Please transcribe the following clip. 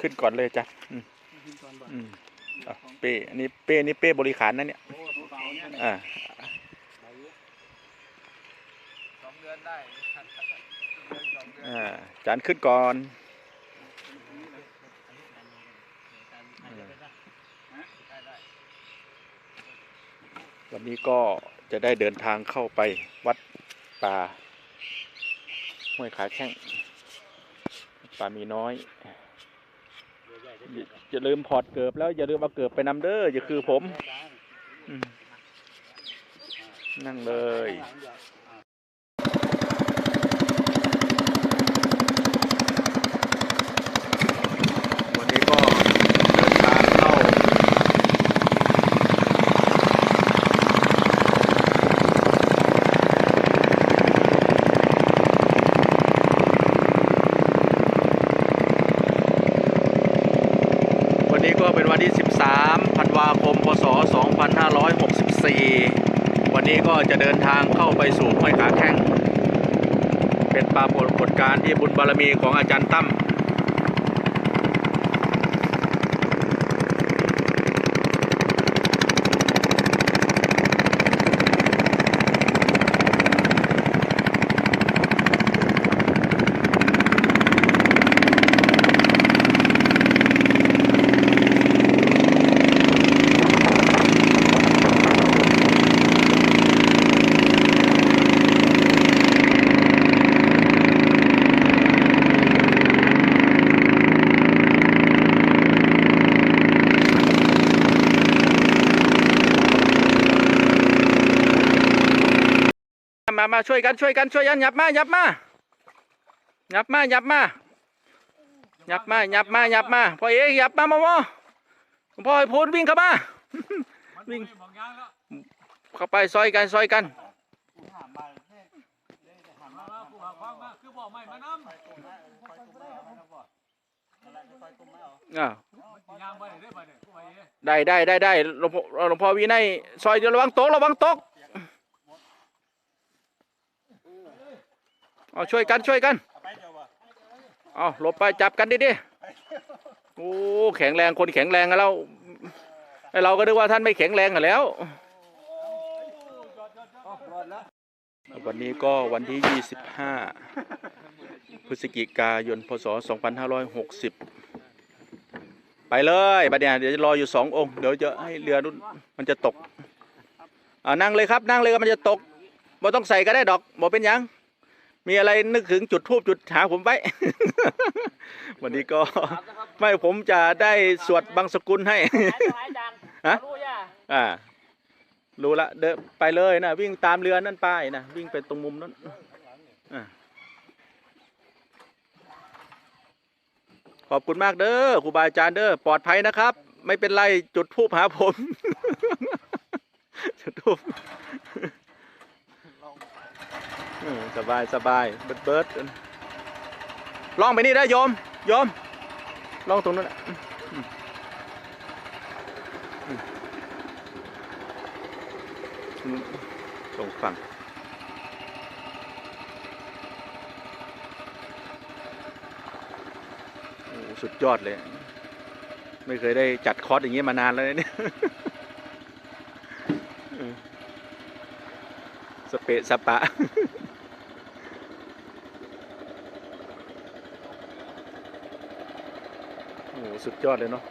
ขึ้นก่อนเลยจ้ะอืมขึ้นก่อนบ่อืมอะเป้อันนี้เป้นี่เป้บริขารนะเนี่ยโอ้ตัวเก่าเนี่ยอ่าสองเดือนได้เดือนสองเดือนอ่าจานขึ้นก่อนวันนี้ก็จะได้เดินทางเข้าไปวัดป่าห้วยขาแข้งป่ามีน้อย อย่าลืมพอร์ตเกิบแล้วอย่าลืมเอาเกิบไปนำเด้ออย่าคือผมนั่งเลย วันนี้ก็เดินทางเข้า วันนี้ก็เป็นวันที่ 13ธันวาคม พศ 2564 วันนี้ก็จะเดินทางเข้าไปสู่ห้วยขาแข้ง เป็นปรากฏการณ์ที่บุญบารมีของอาจารย์ตั้ม มามาช่วยกันช่วยกันช่วยกันหยับมาหยับมาหยับมาหยับมาหยับมาหยับมาหยับมาพ่อเอ๋หยับมามาโมพ่อไอ้พูนวิ่งเข้ามาวิ่งเข้าไปซอยกันซอยกันได้ได้ได้ได้หลวงพ่อหลวงพ่อวีในซอยเดียวระวังตกระวังตก เอาช่วยกันช่วยกัน เอาหลบไปจับกันดิดิโอ้แข็งแรงคนแข็งแรงอะเราไอเราก็นึกว่าท่านไม่แข็งแรงอะแล้ววันนี้ก็วันที่ 25 พฤศจิกายน พศ 2560 ไปเลยบัดเนี่ยเดี๋ยวจะรออยู่สององค์ เดี๋ยวจะให้เรือนุ่นมันจะตก อ่านั่งเลยครับนั่งเลยครับมันจะตกบ่ต้องใส่ก็ได้ดอกบ่เป็นยัง มีอะไรนึกถึงจุดทูบจุดหาผมไว้ วันนี้ก็ไม่ผมจะได้สวดบังสกุลให้ ฮะ อ่า รู้ละเดินไปเลยนะวิ่งตามเรือนั่นไปนะวิ่งไปตรงมุมนั้นอ่าขอบคุณมากเด้อครูบาอาจารย์เด้อปลอดภัยนะครับ ไม่เป็นไรจุดทูบหาผม จุดทูบเออ สบายสบายเบิดเบิดลองไปนี่ได้โยมโยมลองตรงนั้นน่ะตรงฝั่งสุดยอดเลย ไม่เคยได้จัดคอร์สอย่างนี้มานานแล้วเนี่ยสเปะสปะ โอ้ สุดยอดเลยเนาะ